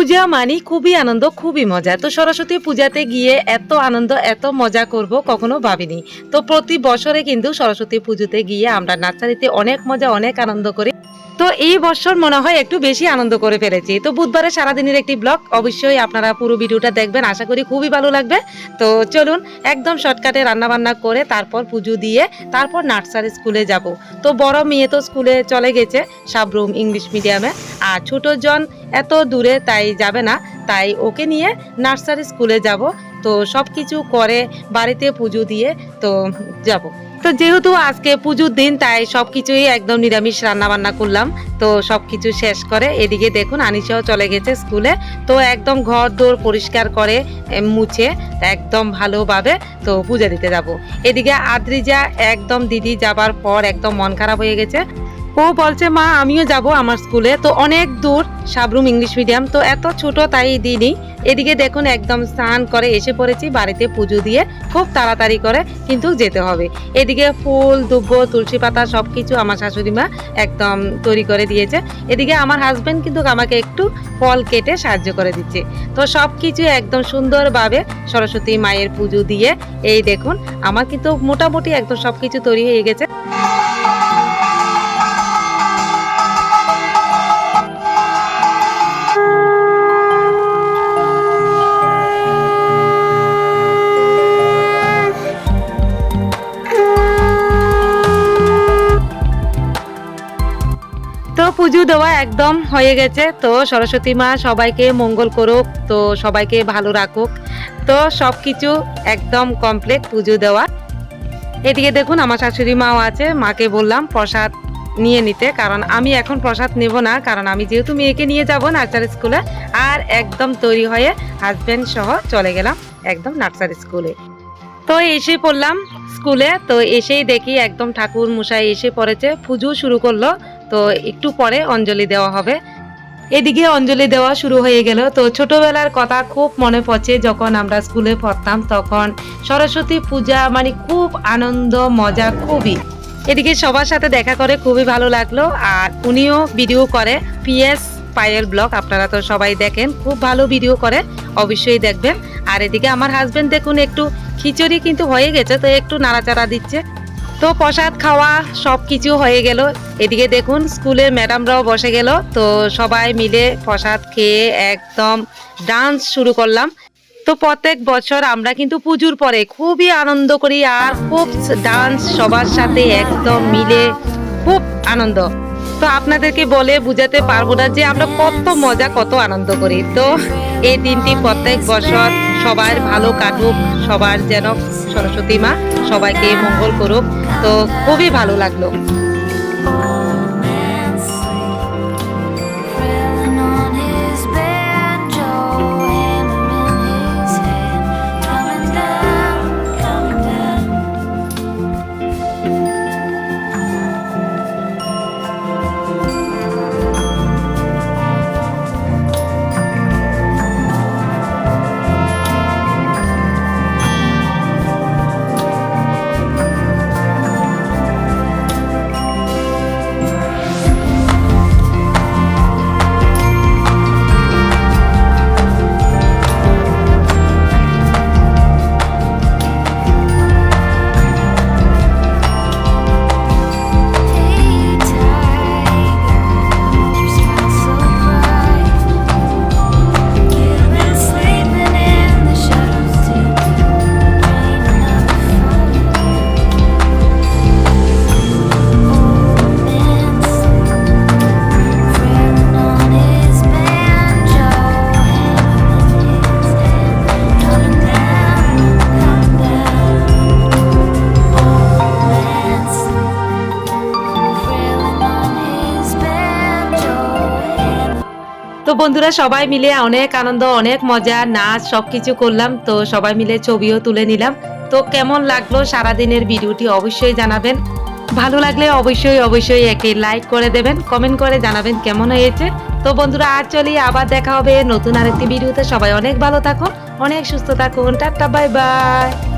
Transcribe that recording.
পূজা মানি খুবই আনন্দ, খুবই মজা। তো সরস্বতী পূজাতে গিয়ে এত আনন্দ, এত মজা করব কখনো ভাবিনি। তো প্রতি বছরে কিন্তু সরস্বতী পুজোতে গিয়ে আমরা নার্সারিতে অনেক মজা, অনেক আনন্দ করি। তো এই বছর মনে হয় একটু বেশি আনন্দ করে ফেলেছি। তো বুধবারে সারাদিনের একটি ব্লগ, অবশ্যই আপনারা পুরো ভিডিওটা দেখবেন, আশা করি খুবই ভালো লাগবে। তো চলুন, একদম শর্টকাটে রান্নাবান্না করে তারপর পুজো দিয়ে তারপর নার্সারি স্কুলে যাব। তো বড় মেয়ে তো স্কুলে চলে গেছে, সাবরুম ইংলিশ মিডিয়ামে। আর ছোট জন এত দূরে তাই যাবে না, তাই ওকে নিয়ে নার্সারি স্কুলে যাব। তো সব কিছু করে বাড়িতে পুজো দিয়ে তো যাব। তো যেহেতু আজকে পুজোর দিন, তাই সব কিছুই একদম নিরামিষ রান্না বান্না করলাম। তো সব কিছু শেষ করে এদিকে দেখুন আনিসাও চলে গেছে স্কুলে। তো একদম ঘর দোর পরিষ্কার করে মুছে একদম ভালোভাবে তো পূজা দিতে যাব। এদিকে আদ্রিজা একদম দিদি যাবার পর একদম মন খারাপ হয়ে গেছে। ও বলছে, মা, আমিও যাব আমার স্কুলে তো অনেক দূর, সাবরুম ইংলিশ মিডিয়াম। তো এত ছোট তাই দিইনি এদিকে দেখুন, একদম স্নান করে এসে পড়েছি, বাড়িতে পুজো দিয়ে খুব তাড়াতাড়ি করে কিন্তু যেতে হবে। এদিকে ফুল, দুব্ব, তুলসী পাতা সব কিছু আমার শাশুড়ি মা একদম তৈরি করে দিয়েছে। এদিকে আমার হাজব্যান্ড কিন্তু আমাকে একটু ফল কেটে সাহায্য করে দিচ্ছে। তো সব কিছু একদম সুন্দরভাবে সরস্বতী মায়ের পুজো দিয়ে, এই দেখুন, আমার কিন্তু মোটামুটি একদম সব কিছু তৈরি হয়ে গেছে। পুজো দেওয়া একদম হয়ে গেছে। তো সরস্বতী মা সবাইকে মঙ্গল করুক, তো সবাইকে ভালো রাখুক। তো সব কিছু একদম কমপ্লিট পুজো দেওয়া। এদিকে দেখুন, আমার শাশুড়ি মাও আছে, মাকে বললাম প্রসাদ নিয়ে নিতে, কারণ আমি এখন প্রসাদ নেব না, কারণ আমি যেহেতু মেয়েকে নিয়ে যাব নার্সারি স্কুলে, আর একদম তৈরি হয়ে হাজব্যান্ড সহ চলে গেলাম একদম নার্সারি স্কুলে। তো এসে পড়লাম স্কুলে, তো এসেই দেখি একদম ঠাকুর মশাই এসে পড়েছে, পুজো শুরু করল। তো একটু পরে অঞ্জলি দেওয়া হবে। এদিকে অঞ্জলি দেওয়া শুরু হয়ে গেল। তো ছোটবেলার কথা খুব মনে পড়ছে, যখন আমরা স্কুলে পড়তাম, তখন সরস্বতী পূজা মানে খুব আনন্দ, মজা খুবই। এদিকে সবার সাথে দেখা করে খুবই ভালো লাগল। আর উনিও ভিডিও করে। পিএস পায়েল ব্লগ, আপনারা তো সবাই দেখেন, খুব ভালো ভিডিও করে, অবশ্যই দেখবেন। আর এদিকে আমার হাজবেন্ড দেখুন, একটু খিচুড়ি কিন্তু হয়ে গেছে, তো একটু নাড়াচাড়া দিচ্ছে। তো প্রসাদ খাওয়া সব কিছু হয়ে গেল। এদিকে দেখুন স্কুলের ম্যাডামরাও বসে গেল। তো সবাই মিলে প্রসাদ খেয়ে একদম ডান্স শুরু করলাম। তো প্রত্যেক বছর আমরা কিন্তু পুজোর পরে খুবই আনন্দ করি আর খুব ডান্স সবার সাথে একদম মিলে খুব আনন্দ। তো আপনাদেরকে বলে বুঝাতে পারব না যে আমরা কত মজা, কত আনন্দ করি। তো এই দিনটি প্রত্যেক বছর সবার ভালো কাটুক, সবার যেন সরস্বতী মা সবাইকে মঙ্গল করুক। তো খুবই ভালো লাগল। তো বন্ধুরা সবাই মিলে অনেক আনন্দ, অনেক মজা, নাচ, সবকিছু করলাম। তো সবাই মিলে ছবিও তুলে নিলাম। তো কেমন লাগল সারাদিনের ভিডিওটি অবশ্যই জানাবেন। ভালো লাগলে অবশ্যই অবশ্যই একটি লাইক করে দেবেন, কমেন্ট করে জানাবেন কেমন হয়েছে। তো বন্ধুরা আজ চলি, আবার দেখা হবে নতুন আরেকটি ভিডিওতে। সবাই অনেক ভালো থাকুন, অনেক সুস্থ থাকুন। Tata, bye bye.